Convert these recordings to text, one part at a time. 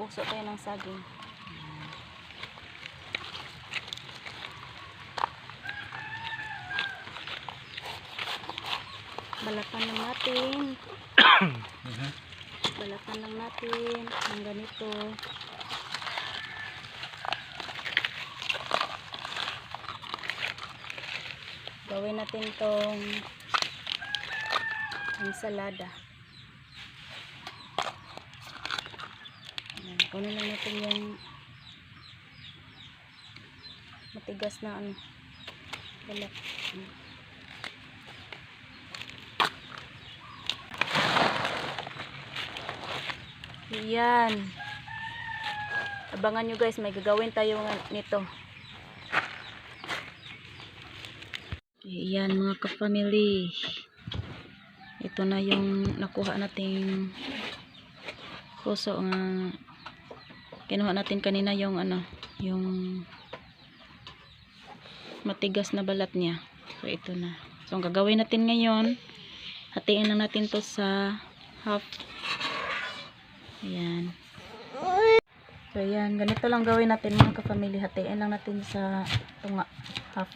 Puso tayo ng saging. Balakan lang natin. Balakan lang natin. Ang ganito. Gawin natin tong ensalada. Ayan, kunin lang natin yung matigas na ano. Ayan. Yan. Abangan nyo guys, may gagawin tayo nito. Yan mga ka-family. Ito na yung nakuha nating puso nga kinuha natin kanina yung ano, yung matigas na balat niya. So ito na. So ang gagawin natin ngayon, hatiin lang natin to sa half Ayan. So, ayan. Ganito lang gawin natin mga ka-family. Hatiin lang natin sa tunga. Half.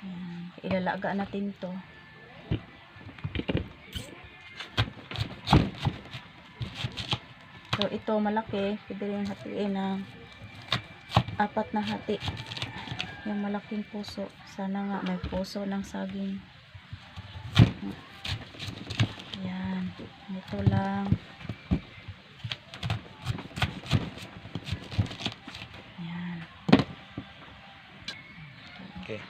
Ayan. Ilalaga natin to. So, ito malaki. Pwede rin hatiin ng apat na hati. Yung malaking puso. Sana nga may puso ng saging. Ayan. Ito lang. Ayan. Okay.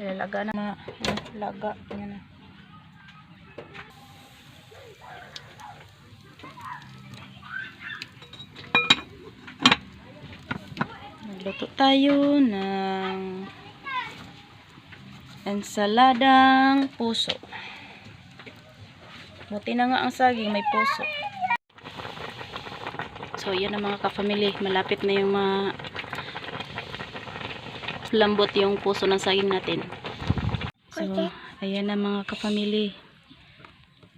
Ilalaga na mga yung laga. Ayan na. Magluto tayo ng ensaladang puso. Buti na nga ang saging may puso. So, yan ang mga ka-family. Malapit na yung mga lambot yung puso ng saging natin. So, ayan na mga kapamili.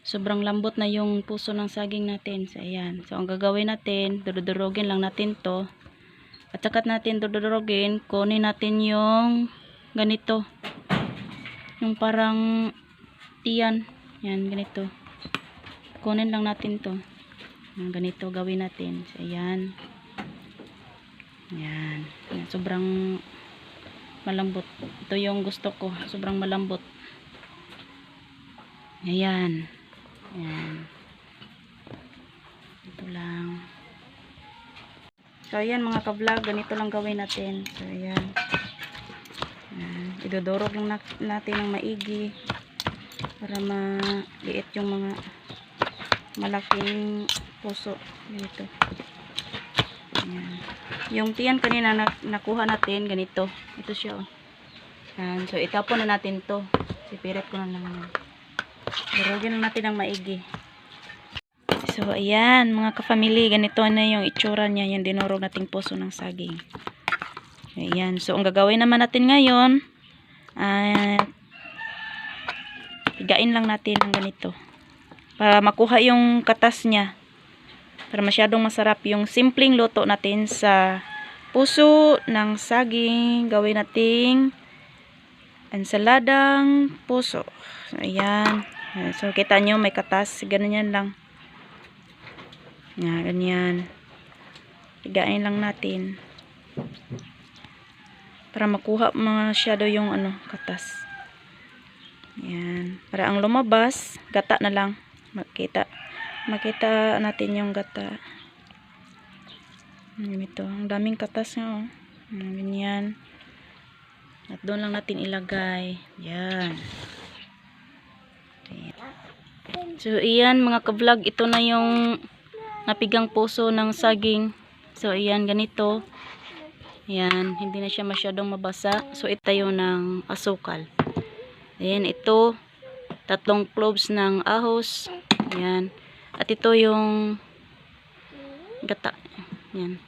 Sobrang lambot na yung puso ng saging natin. So, ayan. So, ang gagawin natin, dudurugin lang natin to. At saka natin dudurugin, kunin natin yung ganito. Yung parang tiyan. Yan, ganito. Kunin lang natin to. Yung ganito gawin natin. So, ayan. Ayan. Ayan. Sobrang malambot. Ito yung gusto ko. Sobrang malambot. Ayan. Ayan. Ito lang. So, ayan mga ka-vlog. Ganito lang gawin natin. So, ayan. Ayan. Idodorog lang nat- natin ng maigi para maliit yung mga malaking puso. Ganito. Ayan. Yung tiyan kanina na, nakuha natin, ganito. Ito siya, oh. Ayan. So, itapon na natin to. Sipirit ko na lang. Durugin na natin ang maigi. So, ayan, mga ka-family. Ganito na yung itsura niya. Yung dinurog nating puso ng saging. Ayan. So, ang gagawin naman natin ngayon, ay higain lang natin ng ganito. Para makuha yung katas niya para masyadong masarap yung simpleng luto natin sa puso ng saging. Gawin nating ensaladang puso. So, ayan. So, kita nyo may katas. Ganyan lang. Yan, ganyan. Higain lang natin. Para makuha masyado yung ano, katas. Yan. Para ang lumabas, gata na lang. Makita makita natin yung gata ganito ang daming katas nga oh ganyan at doon lang natin ilagay yan so iyan mga ka-vlog ito na yung napigang puso ng saging so iyan ganito yan hindi na siya masyadong mabasa so itayo ng asukal ayan ito tatlong cloves ng ahos yan at ito yung gata. Yan.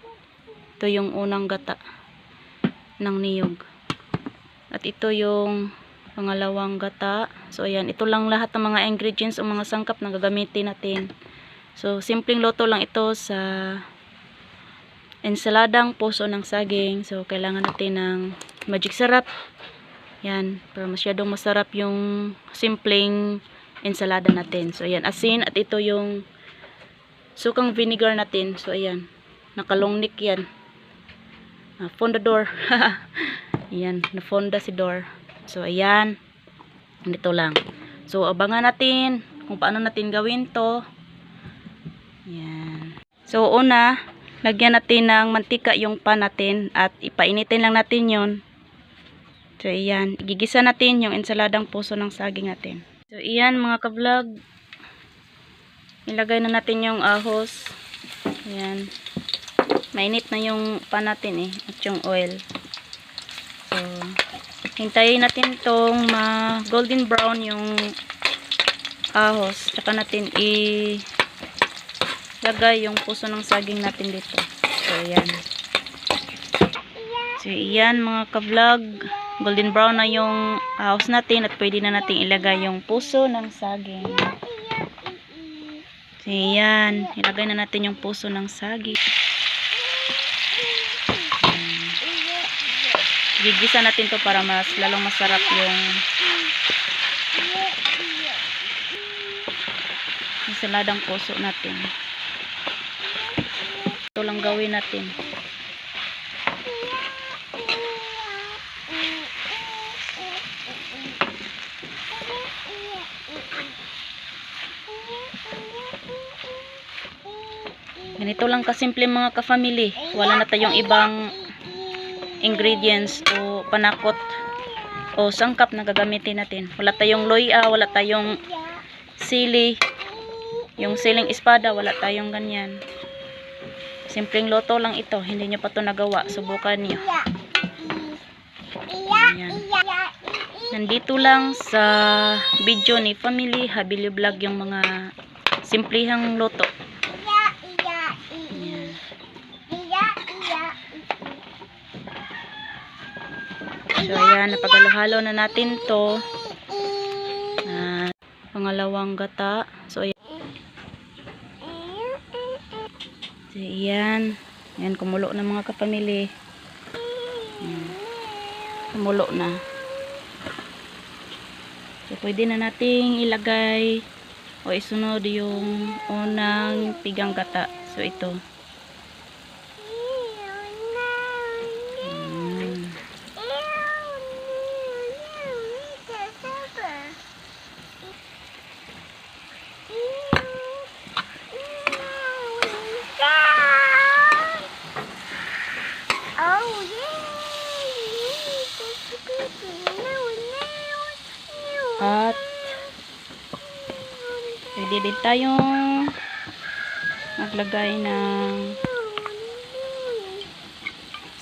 Ito yung unang gata ng niyog. At ito yung pangalawang gata. So, ayan. Ito lang lahat ng mga ingredients o mga sangkap na gagamitin natin. So, simpleng loto lang ito sa ensaladang puso ng saging. So, kailangan natin ng magic syrup. Yan, para masyadong masarap yung simpleng ensalada natin. So, ayan, asin at ito yung sukang vinegar natin. So, ayan, nakalongnik yan. Ah, fondador. ayan, nafonda si door. So, ayan, dito lang. So, abangan natin kung paano natin gawin to. Ayan. So, una, lagyan natin ng mantika yung pan natin at ipainitin lang natin yon So, iyan. Igigisa natin yung ensaladang puso ng saging natin. So, iyan mga ka-vlog. Ilagay na natin yung ahos. Ayan. Mainit na yung pan natin eh. At yung oil. So, hintayin natin tong ma golden brown yung ahos. Tsaka natin i lagay yung puso ng saging natin dito. So, ayan. So, iyan mga ka-vlog. Golden brown na yung house natin at pwede na natin ilagay yung puso ng saging. So, iyan. Ilagay na natin yung puso ng saging. Ayan. Gigisa natin to para mas lalong masarap yung ensaladang puso natin. Ito lang gawin natin. Ganito lang kasimple mga ka-family. Wala na tayong ibang ingredients o panakot o sangkap na gagamitin natin. Wala tayong loya, wala tayong sili. Yung siling espada, wala tayong ganyan. Simpleng loto lang ito. Hindi nyo pa ito nagawa. Subukan nyo. Ayan. Nandito lang sa video ni Family Habili Vlog yung mga simplihang loto. Ayan. So, ayan. Napagalo-halo na natin to. Na pangalawang gata. So, ayan. So, ayan. Ayan, kumulo na mga kapamili. Ayan. Kumulo na. So, pwede na nating ilagay o isunod yung unang pigang gata. So, ito. Pwede din tayong maglagay ng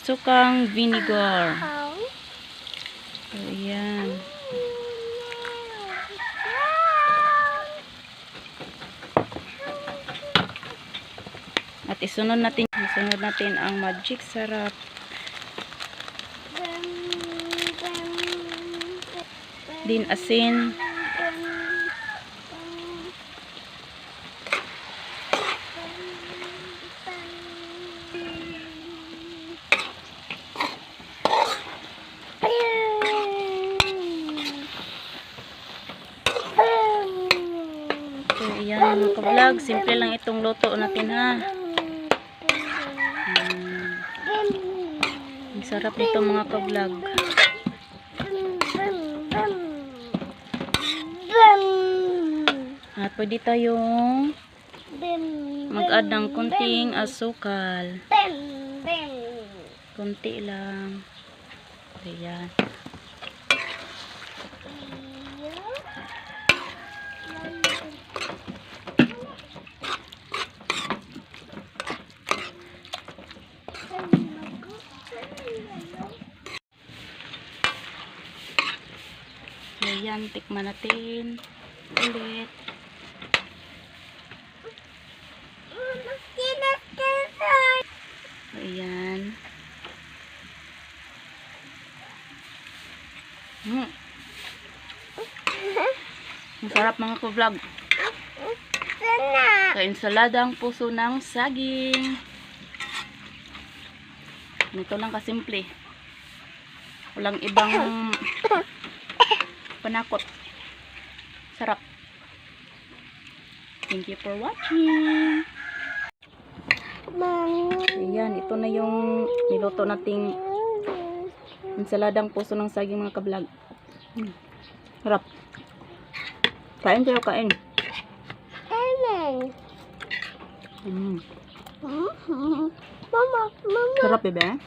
sukang vinegar. So, ayan. At isunod natin, isunod natin ang magic sarap. Din asin. Ka-vlog. Simple lang itong luto natin ha. Hmm. Ang sarap nito mga ka-vlog. At pwede tayong mag-add ng kunting asukal. Kunti lang. Ayan. Ayan, tikman natin. Ulit. Ayan. Mm. Ang sarap mga ka-vlog. Sa ensaladang puso ng saging. Ito lang kasimple. Walang ibang panakot. Sarap. Thank you for watching. Ayan, ito na yung niluto nating ensaladang puso ng saging mga kablog. Hmm. Sarap. Kain kayo, kain. Mm. Mama, mama. Sarap, bebe.